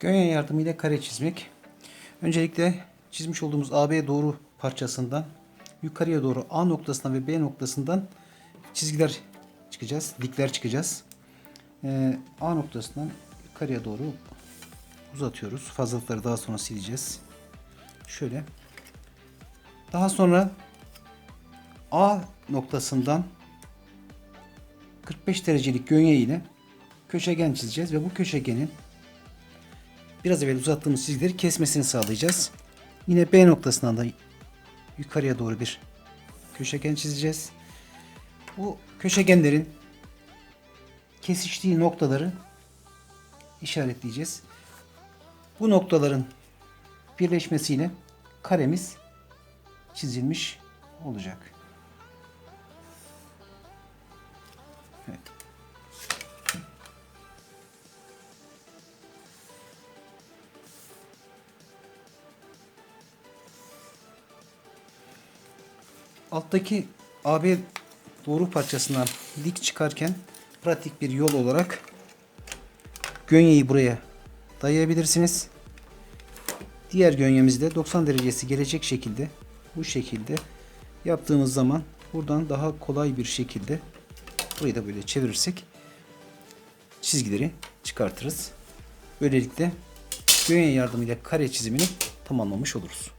Gönye yardımıyla kare çizmek. Öncelikle çizmiş olduğumuz AB doğru parçasından yukarıya doğru A noktasından ve B noktasından çizgiler çıkacağız. Dikler çıkacağız. Ee, A noktasından yukarıya doğru uzatıyoruz. Fazlalıkları daha sonra sileceğiz. Şöyle. Daha sonra A noktasından 45 derecelik gönye ile köşegen çizeceğiz ve bu köşegenin biraz evvel uzattığımız çizgileri kesmesini sağlayacağız. Yine B noktasından da yukarıya doğru bir köşegen çizeceğiz. Bu köşegenlerin kesiştiği noktaları işaretleyeceğiz. Bu noktaların birleşmesiyle karemiz çizilmiş olacak. Evet. Alttaki AB doğru parçasından dik çıkarken pratik bir yol olarak gönyeyi buraya dayayabilirsiniz. Diğer gönyemizi de 90 derecesi gelecek şekilde bu şekilde yaptığımız zaman buradan daha kolay bir şekilde burayı da böyle çevirirsek çizgileri çıkartırız. Böylelikle gönye yardımıyla kare çizimini tamamlamış oluruz.